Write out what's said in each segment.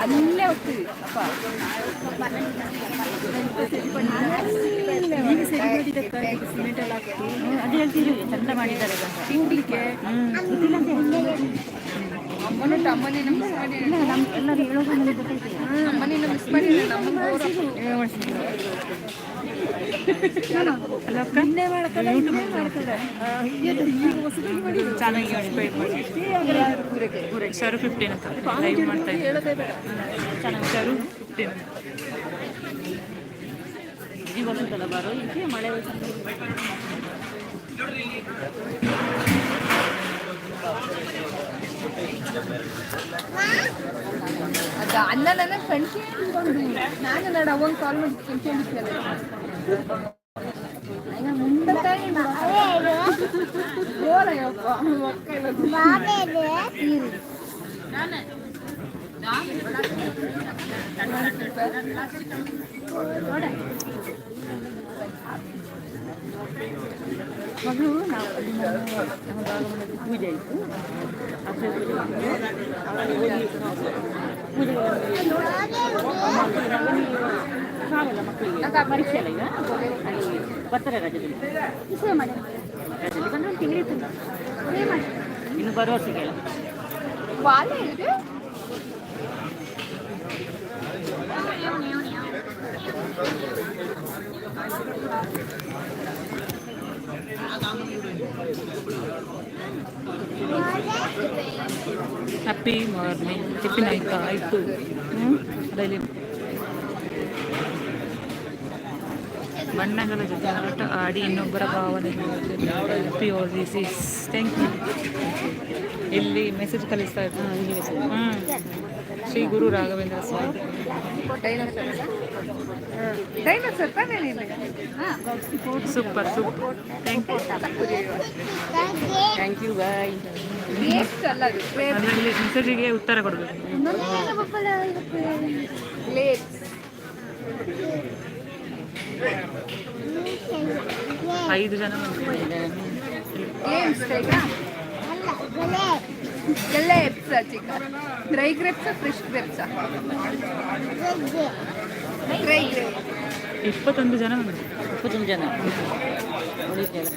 നല്ല ഒത്ത് അപ്പൊ ശരി பண்ணிட்டு இருக்கேன் அது எழுதி சந்திரமணி தலைவர் ಸರ್ ಫಿಫ್ಟೀನ್ ಅಂತ. ಲೈವ್ ಮಾಡ್ತಾ ಇದ್ದೀನಿ ಹೇಳೋದೇ ಬೇಡ. ಚೆನ್ನಾಗಿ ಸರ್ ಫಿಫ್ಟೀನ್ ಈ ವರ್ಷದಲ್ಲ ಬರೋ? ಇದಕ್ಕೆ ಮಳೆ ಅದ ಅನ್ನ ನನ್ನ ಫ್ರೆಂಡ್ ಕೇಳಿಕೊಂಡು ನಾನು ನೋಡ ಅವಾಗ ಕಾಲ್ ಮಾಡಿ ಕೇಳಿದ್ದೆ ಈಗ ಮುಂದೆ ಗೋರಯ್ಯಪ್ಪ ಮಕ್ಕಳು ಮಗಳು ನಾವು ನಮ್ಮ ಭಾಗವನದಲ್ಲಿ ಪೂಜೆ ಇತ್ತು ಅಕ್ಷಯ ಪೂಜೆ ಇತ್ತು. ಅವಳು ಹೋಗಿ ಪೂಜೆ ನಾವೆಲ್ಲ ಮಕ್ಕಳಿಗೆ ಪರೀಕ್ಷೆ ಎಲ್ಲ ಈಗ ಅಲ್ಲಿ ಬರ್ತಾರೆ ರಜದಲ್ಲಿ ರಜದಲ್ಲಿ ಬಂದ್ರೆ ಒಂದು ತಿಂಗಳು ಇತ್ತು ಇನ್ನು ಬರುವ ವರ್ಷಕ್ಕೆಲ್ಲ ಬಾಳೆ ಇದೆ Happy morning tiffin ಆಯ್ತಾ ಆಯಿತು ಡೈಲಿ ಬಣ್ಣಗಳ ಜೊತೆ ಆಟ ಆಡಿ ಇನ್ನೊಬ್ಬರ ಭಾವನೆ happy all this is thank you ಇಲ್ಲಿ ಮೆಸೇಜ್ ಕಲಿಸ್ತಾ ಇದ್ದ ಹ್ಞೂ Shri Guru Raghavendra Swami super super thank you thank you bye ಮೆಸೇಜಿಗೆ ಉತ್ತರ ಕೊಡಬೇಕು. ಐದು ಜನ ಎಲ್ಲ ಗ್ರೇಪ್ಸ್ ಚಿಕ್ಕ? Dry grapes fresh grapes dry grapes ಇಪ್ಪತ್ತೊಂದು ಜನ ಇಪ್ಪತ್ತೊಂದು ಜನ.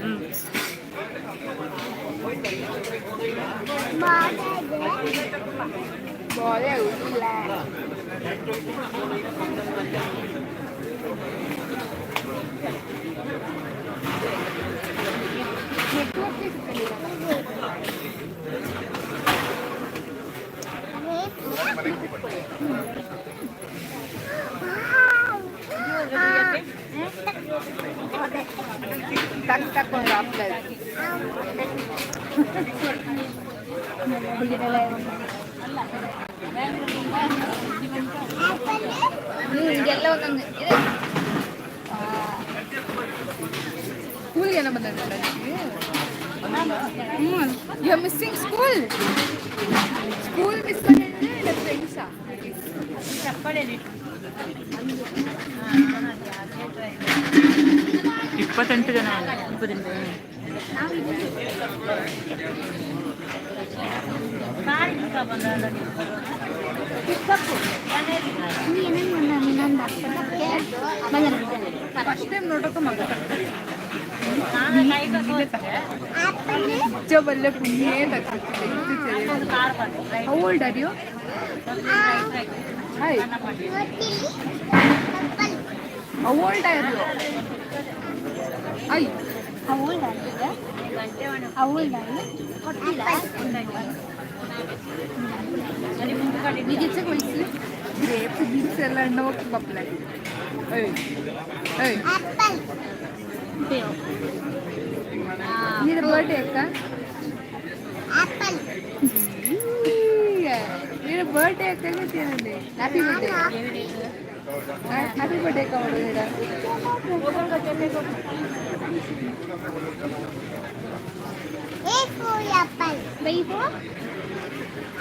ಹ್ಞೂ Boleh udah. Tak tak pun ಇದೆಲ್ಲ ಒಂದೊಂದು ಇದೆ ಸ್ಕೂಲ್ಗೆ ಏನೋ ಬಂದಿದ್ದಲ್ಲ ಹ್ಞೂ you are missing school school miss ಇಪ್ಪತ್ತೆಂಟು ಜನ. ಇಪ್ಪತ್ತೊಂದು ಫಸ್ಟ್ ಟೈಮ್ ನೋಡೋಕೆ ಮಗ जब अल्लाह पुण्य तक How old are you? Hi. How old are you? Hi. Grape beans ಎಲ್ಲ ಹಣ್ಣು ಬಪ್ಪಲಾಗಿ ಇದು ಬರ್ಡೇ ಅಕ್ಕ ಇದು ಬರ್ಡೇ ಅಕ್ಕ ಗೊತ್ತೇನಂడి ಹ್ಯಾಪಿ ಬರ್ಡೇ హ్యాపీ బర్త్డే కావాలి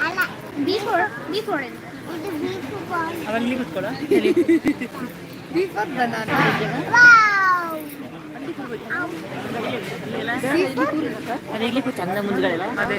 అలా బీ ఫోర్ బీ ఫోర్ అలా నిలబెట్టుకోరా బీ ఫోర్ బనానా ಅದೇ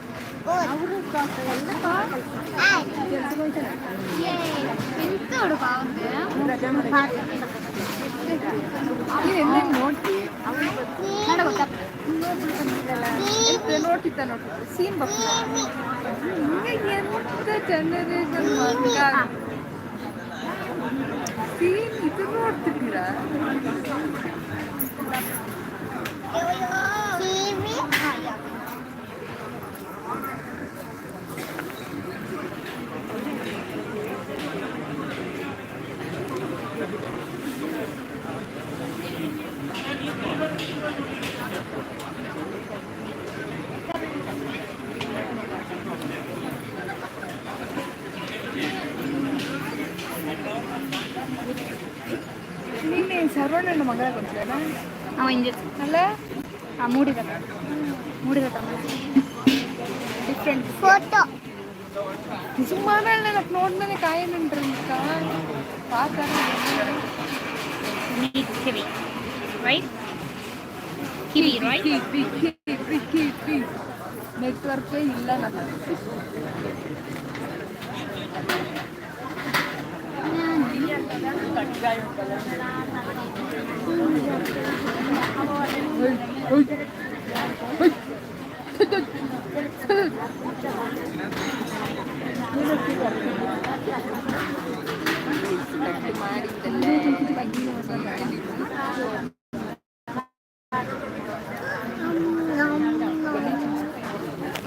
ಚಂದ ಮುಂದ್ಗಡೆ ಅದೇ ನಾವು ಕಡೆಗೆ ಡಾಗ್ ಬಿ ಫಾರ್ ದಿಯಾ ಅಲ್ಲ ನೀವು ಡಾಗ್ ಬಿ ಫಾರ್ ದಿಯಾ ಅಲ್ಲಿ for dog B for B for ಅವರು ಎಂತೋಡು ಬಾವುಂದೆ ನೀನು ಎಲ್ಲ ನೋಡ್ತಿ ನೋಡ್ತಿದ್ದ ನೋಡ್ತಿದ್ದ ಸೀನ್ ಬರ್ತೀನಿ ಎಂತ ಜನರೇಷನ್ ಮಗ ಸೀನ್ ಇದು ನೋಡ್ತಿದ್ದೀರಾ ನಿನ್ನೆ ಸರ್ವಣ್ಣ ಮಗಳ ಗೊತ್ತಿಲ್ಲ ಅವ ಹಿಂಗೆ ಅಲ್ಲ ಆ ಮೂಡಿದ ಮೂಡಿದ ತಮ್ಮ ಡಿಫ್ರೆಂಟ್ ಫೋಟೋ ಸುಮಾರು ನೆನಪು ನೋಡ್ಮೇಲೆ ಕಾಯಿ ನೆನ್ರಿ ಪಾಕ ನೀಟ್ ಕಿವಿ ರೈಟ್ ಕಿವಿ ರೈಟ್ ನೆಟ್ವರ್ಕೇ ಇಲ್ಲ ನನ್ನ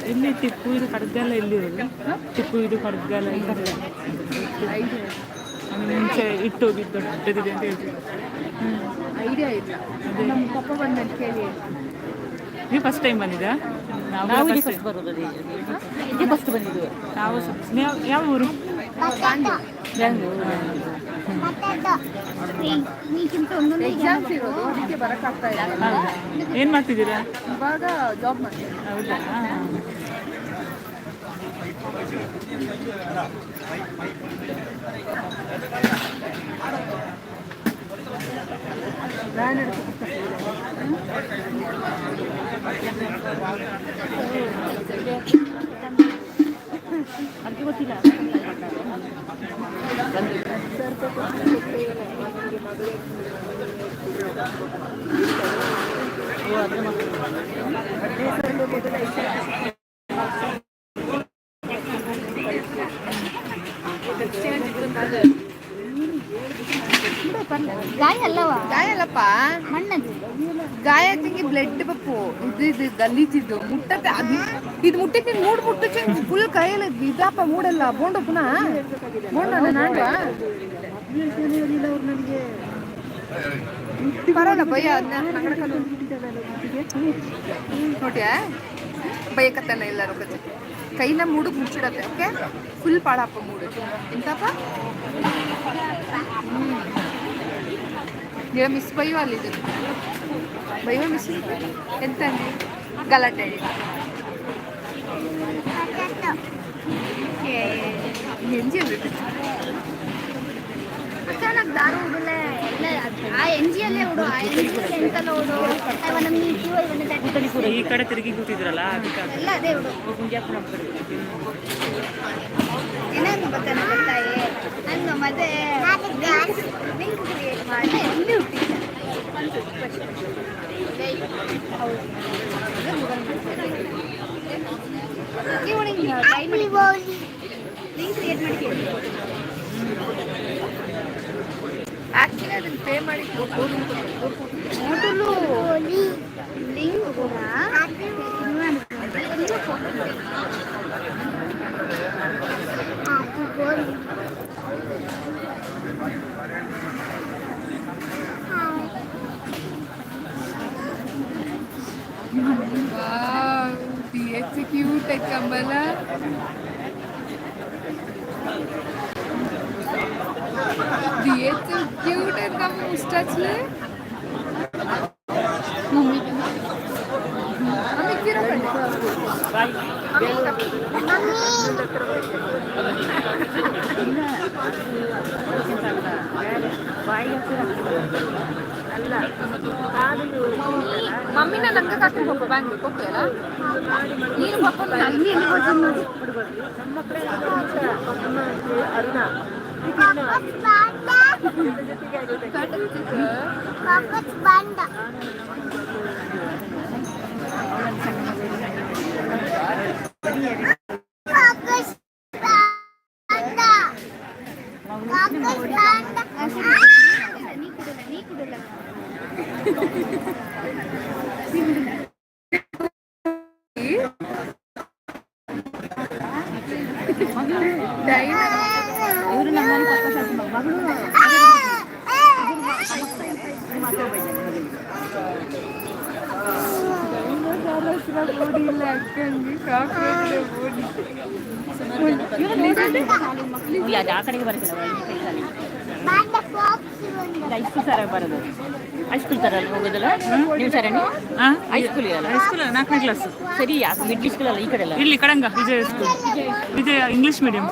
ಇಲ್ಲಿ ಟಿಪ್ಪು ಇದು ಖಡ್ಗೆಲ್ಲ ಎಲ್ಲಿರೋದು ಟಿಪ್ಪು ಇದು ಖಡ್ಗೆಲ್ಲ ಇಲ್ಲಿ ಆಮೇಲೆ ಮುಂಚೆ ಇಟ್ಟು ಹೋಗಿದ್ದು ದೊಡ್ಡದಿದೆ ಅಂತ ಹೇಳ್ತೀವಿ. ಐಡಿಯಾ ಇಲ್ಲ. ನಮ್ಮ ಪಪ್ಪ ಬಂದ ಕೇಳಿ ನೀವು ಫಸ್ಟ್ ಟೈಮ್ ಬಂದಿದ್ದಾ ನಾವು ಇಲ್ಲಿ ಫಸ್ಟ್ ಬರೋದು ಅದೇ ಫಸ್ಟ್ ಬಂದಿದ್ದು ನಾವು ಯಾವ ಊರು? ಇಲ್ಲ. ಏನು ಮಾಡ್ತಿದ್ದೀರಾ? ಇವಾಗ ಜಾಬ್ ಮಾಡ್ತೀನಿ. ಹೌದಾ? ಅದಕ್ಕೆ ಗೊತ್ತಿಲ್ಲ ಓ ಅದ್ರ ಮಕ್ಕಳು ಗಲೀಜಿದ್ದು ಮುಟ್ಟತ್ತೆ. ಅದು ಇದು ಮುಟ್ಟಕ್ಕೆ ಮೂಡ್ ಮುಟ್ಟಕ್ಕೆ ಫುಲ್ ಕೈಯಲ್ಲಿ ಇದಪ್ಪ ಮೂಡಲ್ಲ. ಬೋಂಡ ಪುನಃ. ಬೋಂಡು ನಾಡುವ ಪರವಾಗಿಲ್ಲ, ಭಯ. ನೋಡ್ಯಾ? ಬೈಕತ್ತಲ್ಲ ಎಲ್ಲರೂ ಕತೆ ಕೈನ ಮೂಡು ಮುಚ್ಚಿಡತ್ತೆ ಓಕೆ ಫುಲ್ ಪಾಡಪ್ಪ ಮೂಡು. ಎಂತಪ್ಪ? ಈಗ ಮಿಸ್ ಬೈವ ಅಲ್ಲಿದ್ದು ಬೈವ ಮಿಸ್ ಎಂತ ಗಲಾಟೆ ಅಚಾನಕ್ ದಾರು ಉಡಲ್ಲ ಎಲ್ಲ ಆ ಎನ್ ಜಿ ಅಲ್ಲೇ ಉಡು ಆ ಎನ್ ಜಿ ಎಂತೆಲ್ಲ ಉಡು. ಅವನ ಮೀಟು ಇವನ ತಟ್ಟಿ ಈ ಕಡೆ ತಿರುಗಿ ಕೂತಿದ್ರಲ್ಲ ಎಲ್ಲ ಅದೇ ಉಡು. ಗುಂಜಾಪುರ ಕಡೆ ಏನಾದ್ರು ಗೊತ್ತಾನ ಗೊತ್ತಾಯೇ ನಾನು ಮತ್ತೆ ಲಿಂಕ್ ಕ್ರಿಯೇಟ್ ಮಾಡಿ. ಆಕ್ಚುಲಿ ಅದನ್ನ ಪೇ ಮಾಡಿ ಮೊದಲು ಲಿಂಕ್ ಕೂಡ सफेद कंबला. दिएच क्यूट आहेत का मुस्टाचले मम्मी आम्ही किरा ನಂಗೆ ಕರ್ಕೊಂಡು ಹೋಗು ಬ್ಯಾಂಗ್ಳೂರ್ ಹೋಗ್ತೀಯಲ್ಲ ನೀನು ಮಕ್ಕಳು ಅಲ್ಲಿ ಎಲ್ಲಿ ಹೋಗ್ತೀನಿ ನೋಡಿ ಅರುಣ ನೀ Ya, ada akar yang baru kita bawa. Banyak high school ಸರ ಬರೋದು. ಹೈಸ್ಕೂಲ್ ಥರ ಅಲ್ಲಿ ಹೋಗೋದಲ್ಲ? ನೀವು ಸರಣಿ ಹಾಂ? ಹೈಸ್ಕೂಲ್ ಇರಲ್ಲ ಹೈಸ್ಕೂಲ್ ನಾಲ್ಕನೇ ಕ್ಲಾಸ್ ಸರಿ ಮಿಡ್ಲ್ ಸ್ಕೂಲ್ ಅಲ್ಲ ಈ ಕಡೆ ಅಲ್ಲ ಇಲ್ಲಿ Kadanga Vijaya school Vijaya English medium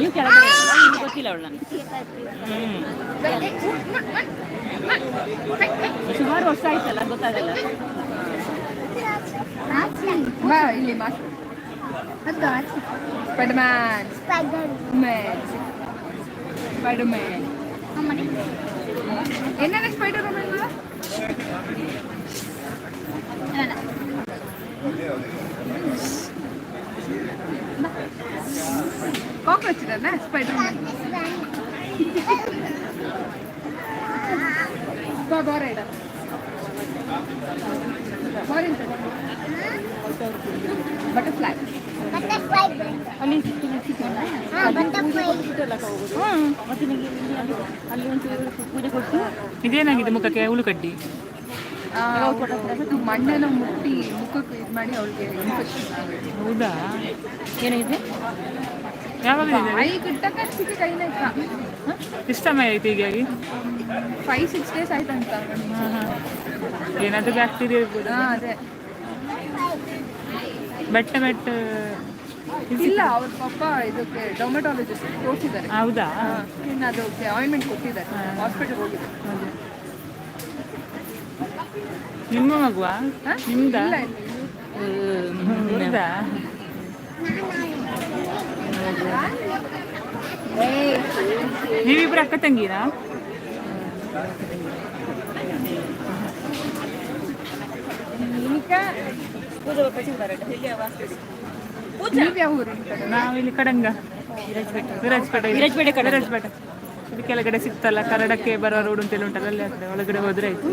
ನೀವು ನಿಮ್ಗೆ ಗೊತ್ತಿಲ್ಲ ಅವಳು ನಾನು. ಸುಮಾರು ವರ್ಷ ಆಯ್ತಲ್ಲ ಗೊತ್ತಾಗಲ್ಲ. ಇಲ್ಲಿ ಮಾತು. ಸ್ಪೈಡರ್ಮ್ಯಾನ್ ಮ್ಯಾನ್ ಸ್ಪೈಡರ್ಮ್ಯಾನ್ என்னென்ன ஸ்பைடர் மேன் காக்ரோச் தானே ஸ்பைடர் மேன் ಬಾ ಬಾರ ಇಡ ಬಾರಿಂತ ಬಟರ್ಫ್ಲೈ ಅಲ್ಲಿ ಇದೇನಾಗಿದೆ ಮುಖಕ್ಕೆ ಉಳುಕಡ್ಡಿ ಮಣ್ಣೆಲ್ಲ ಮುಟ್ಟಿ ಮುಖಕ್ಕೆ ಇದು ಮಾಡಿ ಅವಳಿಗೆ ಹೌದಾ? ಏನಿದೆ ಯಾವಾಗ ಸಮಯ ಆಯ್ತು ಹೀಗಾಗಿ? ಫೈವ್ ಸಿಕ್ಸ್ ಡೇಸ್ ಆಯ್ತಂತ ಏನಾದರೂ ಬ್ಯಾಕ್ಟೀರಿಯಾ ಇರ್ಬೋದು. ಅದೇ. ಬೆಟ್ಟ ಬೆಟ್ಟ. ಇಲ್ಲ ಅವ್ರ ಪಾಪ ಇದಕ್ಕೆ ಡೊಮೆಟಾಲಜಿಸ್ಟ್ ತೋರಿಸಿದ್ದಾರೆ. ಹೌದಾ? ಇನ್ನು ಅದಕ್ಕೆ ಆಯಿಂಟ್ಮೆಂಟ್ ಕೊಟ್ಟಿದ್ದಾರೆ. ಹಾಸ್ಪಿಟಲ್ ಹೋಗಿದ್ದಾರೆ ನಿಮ್ಮ ಮಗುವಾ? ಹಾ? ನಿಮ್ದಾ. ಹೌದಾ? ನೀವಿಬ್ರು ಅಕ್ಕ ತಂಗಿರಾ ನೀವು ಯಾವ ಊರಿನ ನಾವು ಇಲ್ಲಿ ಕಡಂಗ. ವಿರಾಜ್ಪೇಟೆ. ವಿರಾಜ್ಪೇಟೆ ಕಡೆ. ವಿರಾಜಪೇಟೆ. ಇದು ಕೆಳಗಡೆ ಸಿಗ್ತಲ್ಲ ಕರಡಕ್ಕೆ ಬರೋ ರೋಡ್ ಅಂತೇಳಿ ಉಂಟಲ್ಲ ಅಲ್ಲಿ ಆಗ್ತದೆ. ಒಳಗಡೆ ಹೋದ್ರೆ ಆಯ್ತು.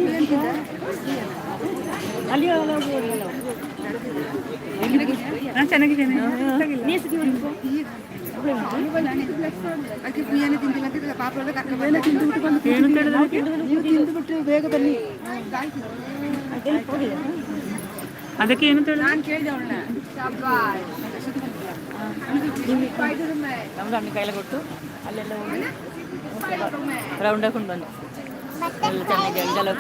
ಅಲ್ಲಿ. ಹಾ ಚೆನ್ನಾಗಿದ್ದೇನೆ ಏನು ತಿಂದುಬಿಟ್ರೆ ಬೇಗ ಬನ್ನಿ. ಅದಕ್ಕೆ ಏನು ನಾನು ಕೇಳಿದೆ ಅವಳನ್ನ. తమ్ముడు అన్ని కాయలు కొట్టు అల్లెల్లో రౌండ్ అకుండా గంజలు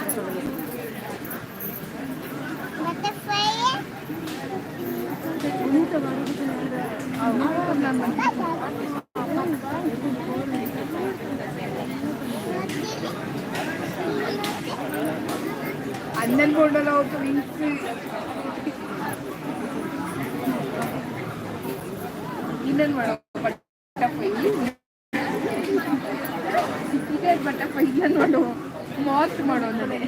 అందరి కొండలో ఒక ಇನ್ನೇನ್ ಮಾಡೋ ಬಟ್ಟಪ್ಪ ಇದೆ ಬಟ್ಟಪ್ಪ ಇನ್ನೇನು ಮಾಡೋ ಮಾತ್ ಮಾಡೋ ಅಂದರೆ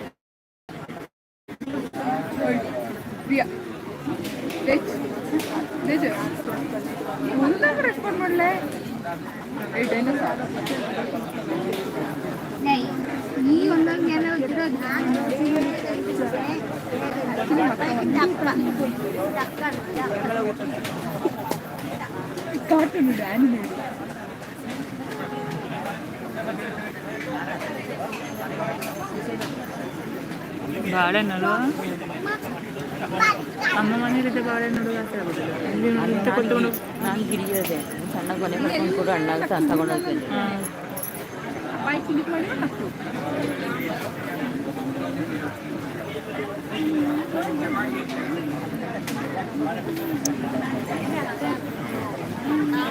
ಪ್ರಿಯಾ ಒಂದಾಗ ರೆಸ್ಪಾಂಡ್ ಮಾಡಲೇ ಏ ಕಾರ್ಟೂನ್ ಇದೆ ಆನಿಮೇಟ್ ಬಾಳೆಹಣ್ಣಲ್ವಾ ಅಮ್ಮ ಮನೇಲಿದ್ದ ಬಾಳೆಹಣ್ಣು ನೋಡುವ ಆಸೆ ಆಗುದಿಲ್ಲ ಇಲ್ಲಿ ನೋಡಿ ಇಂಥ ಕೊಟ್ಟುಕೊಂಡು ನಾನು ಗಿರಿಯದೆ ಸಣ್ಣ ಕೊನೆ ಮಾಡ್ಕೊಂಡು ಕೊಡು ಅಣ್ಣ ತಗೊಂಡು ಹೋಗ್ತೇನೆ ಹಾಂ ಬಾಯಿ ಕಿಲಿಕ್ ಮಾಡಿ